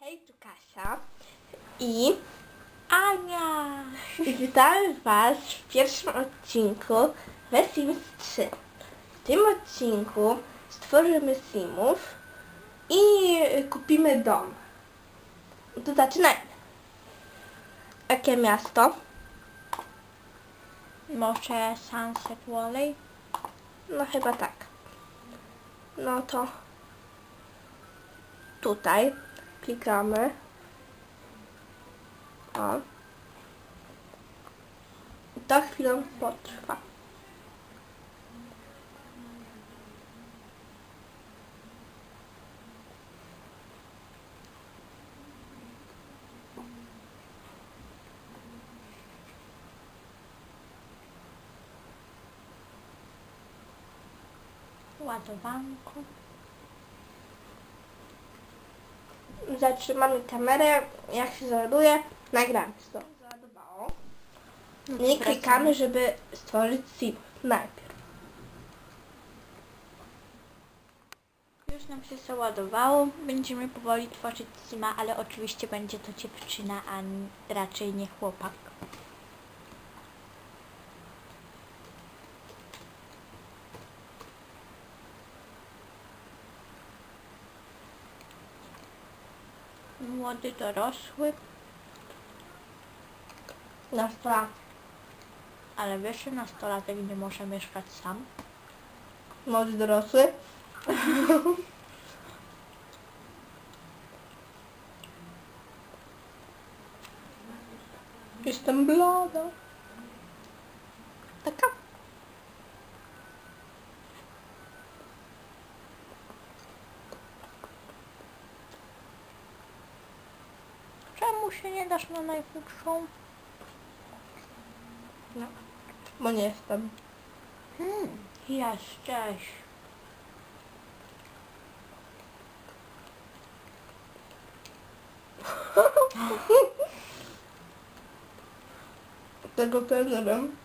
Hej, tu Kasia i Ania! witamy Was w pierwszym odcinku The Sims 3. W tym odcinku stworzymy Simów i kupimy dom. To zaczynajmy. Jakie miasto? Może Sunset Valley? No chyba tak. No to tutaj klikamy. O. To chwilę potrwa. Ładowanko. Zatrzymamy kamerę, jak się załaduje, nagramy to. Załadowało. I klikamy, żeby stworzyć sim najpierw. Już nam się załadowało. Będziemy powoli tworzyć Sima, ale oczywiście będzie to dziewczyna, a raczej nie chłopak. Młody dorosły, Nastolatek. ale wiesz, że nastolatek nie może mieszkać sam. Młody dorosły. Jestem blada. Taka. Czemu się nie dasz na najchudszą? No. Bo nie jestem. Hmm, jesteś. Tego ja nie wiem.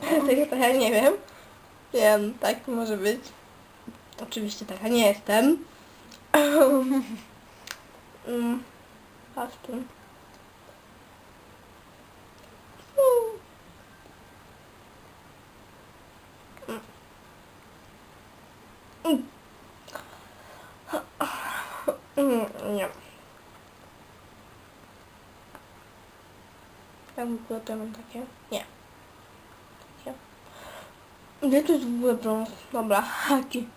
Tego to ja nie wiem. Wiem, tak może być. Oczywiście taka nie jestem. mm. Patrz tu. Mm. Mm, Nie. Tam było tam takie? Nie. Takie. Gdzie to jest w ogóle brąz? Dobra, haki.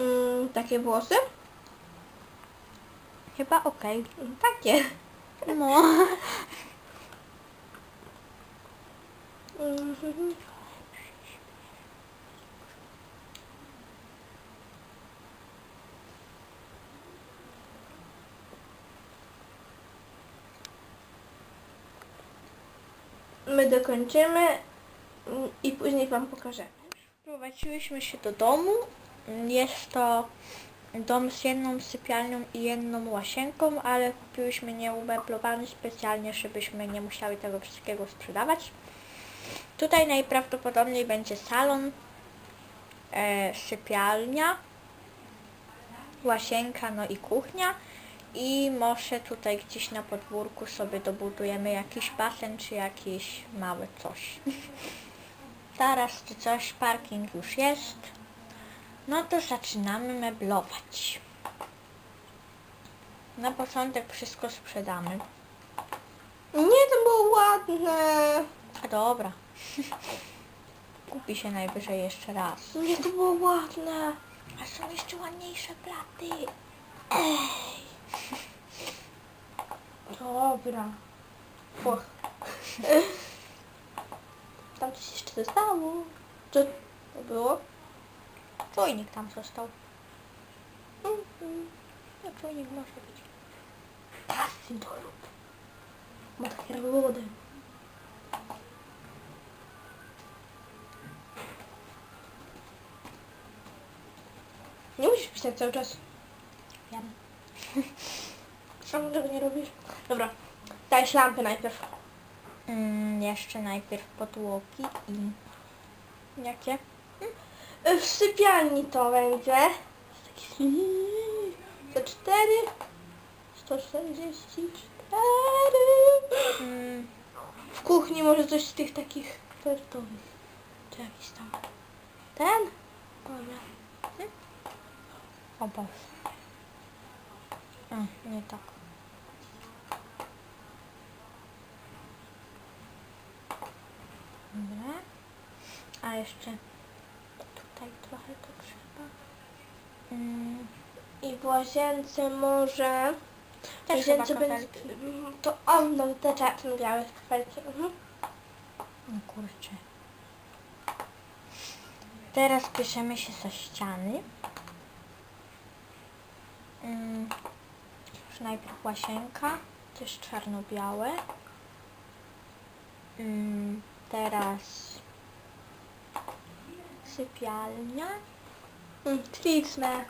Mm, takie włosy? Chyba okej. Mm, Takie. No. My dokończymy mm, i później Wam pokażemy. Prowadziłyśmy się do domu. Jest to dom z jedną sypialnią i jedną łazienką, ale kupiłyśmy nieumeblowany specjalnie, żebyśmy nie musiały tego wszystkiego sprzedawać. Tutaj najprawdopodobniej będzie salon, e, sypialnia, łazienka, no i kuchnia. I może tutaj gdzieś na podwórku sobie dobudujemy jakiś basen czy jakiś mały coś. Teraz czy coś, parking już jest. No to zaczynamy meblować. Na początek wszystko sprzedamy. Nie, to było ładne. A dobra. Kupi się najwyżej jeszcze raz. Nie, to było ładne. A są jeszcze ładniejsze platy. Dobra. Och. Tam coś jeszcze zostało. Co to było? Czujnik tam został. Mhm. No czujnik może być. Kasy do lub. Ma takie lody. Nie musisz pisać cały czas. Wiem. Czemu tego nie robisz? Dobra. Daj lampy najpierw. Mm, jeszcze najpierw podłogi i Jakie? Y, W sypialni to będzie. Taki 104. 144. Mm, W kuchni może coś z tych takich tortowych. Czy jakiś tam. Ten? Dobra. o Boże. A, nie tak. Dobra. A jeszcze tutaj trochę to trzeba. Mm, I w łazience może... Też łazience chyba będzie... Mm, To on, no te czarne, białe kafelki. Mhm. o kurczę. Teraz bierzemy się za ściany. Mm, już najpierw łazienka, też czarno-białe. Mm, teraz sypialnia, Mm, Śliczne.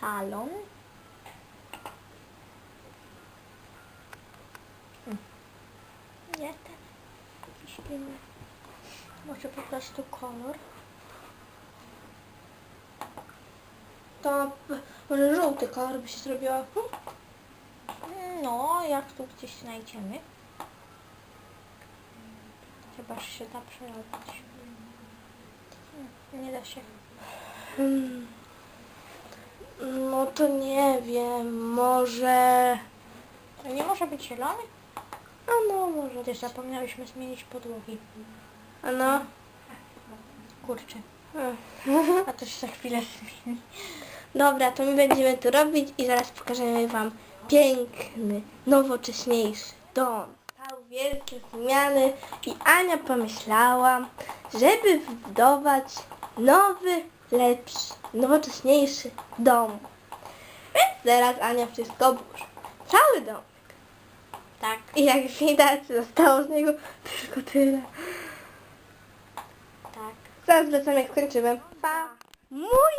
salon. Mm. Nie ten, jakiś. Może po prostu kolor. To może żółty kolor by się zrobiło. Hmm? Mm, No, jak tu gdzieś znajdziemy. Chyba się da przerobić. Nie da się. Hmm. No to nie wiem, może... To nie może być zielony? A no, może Też zapomniałyśmy zmienić podłogi. A no. Kurczę. A to się za chwilę zmieni. Dobra, to my będziemy tu robić i zaraz pokażemy Wam piękny, nowocześniejszy dom. Wielkie zmiany i Ania pomyślała, żeby wybudować nowy, lepszy, nowocześniejszy dom. Więc teraz Ania wszystko burzy. Cały dom. Tak. I jak widać, zostało z niego tylko tyle. Tak. Zaraz wracam jak skończymy. Pa! Mój,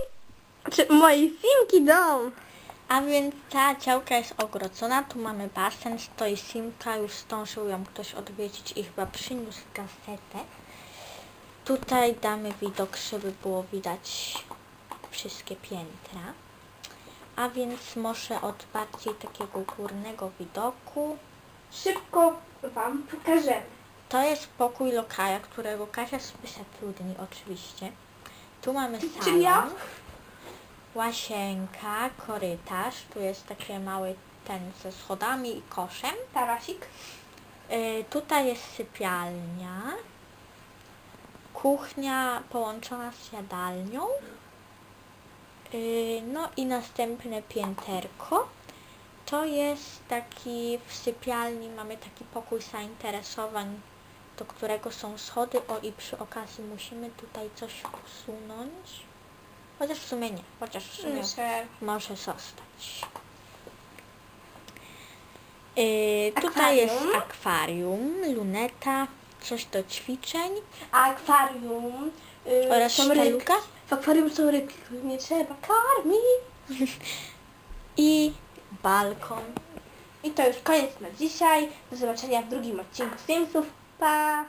czy moi Simki dom. A więc ta działka jest ogrodzona, tu mamy basen, stoi simka, już zdążył ją ktoś odwiedzić i chyba przyniósł gazetę. Tutaj damy widok, żeby było widać wszystkie piętra. A więc może od bardziej takiego górnego widoku. Szybko Wam pokażemy. To jest pokój lokaja, którego Kasia sobie zatrudni oczywiście. Tu mamy Czyli salon, ja? Łazienka, korytarz. Tu jest taki mały ten ze schodami i koszem. Tarasik. Y, tutaj jest sypialnia, kuchnia połączona z jadalnią. Y, no i następne pięterko. To jest taki w sypialni mamy taki pokój zainteresowań, do którego są schody. O i przy okazji musimy tutaj coś usunąć. Chociaż w sumie nie, chociaż w sumie Myślę. może zostać. Yy, tutaj jest Akwarium. luneta, coś do ćwiczeń A akwarium. Yy, oraz są rybki. W akwarium są rybki, których nie trzeba karmić. i balkon. I to już koniec na dzisiaj. Do zobaczenia w drugim odcinku Simsów. Pa!